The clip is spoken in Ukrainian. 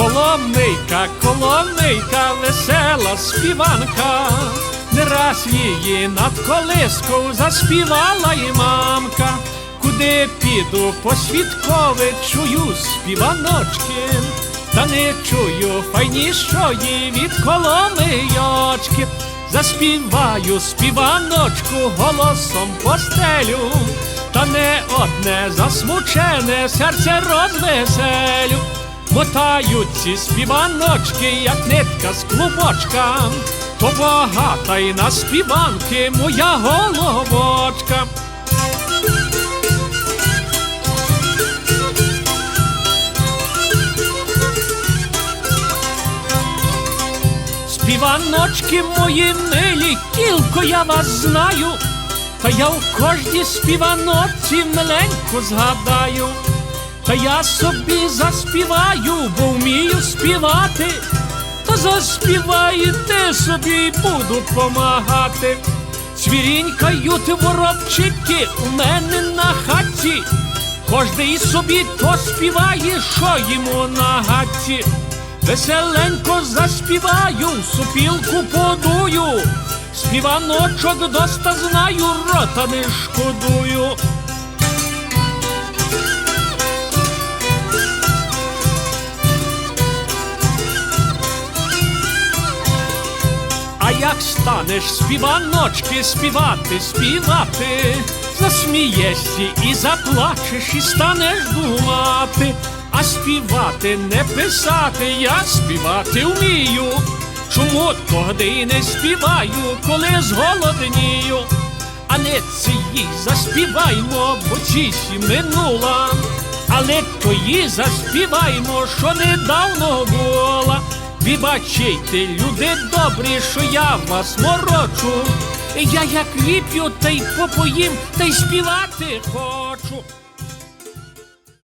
Коломийка, коломийка, весела співанка, не раз її над колискою заспівала і мамка. Куди піду по свідкове чую співаночки, та не чую файнішої від коломийочки. Заспіваю співаночку голосом постелю, та не одне засмучене серце розвеселю. Мотають ці співаночки, як нитка з клубочка, то багата й на співанки моя головочка. Співаночки мої милі, кілко я вас знаю, та я в кожній співаночці миленьку згадаю, та я собі заспіваю, бо вмію співати, то заспіваєте собі й буду помагати. Цвірінькають воробчики у мене на хаті, кожний собі то співає, що йому на гаті. Веселенько заспіваю, супілку подую, співаночок доста знаю, рота не шкодую. А як станеш співаночки співати, співати, засмієшся і заплачеш, і станеш думати, а співати не писати, я співати вмію. Чому тоді не співаю, коли зголоднію? А не цієї заспіваймо, бо цісі минула, але тої заспіваймо, що недавно була. Вибачайте, люди добрі, що я вас морочу. Я як вип'ю, та й попоїм, та й співати хочу.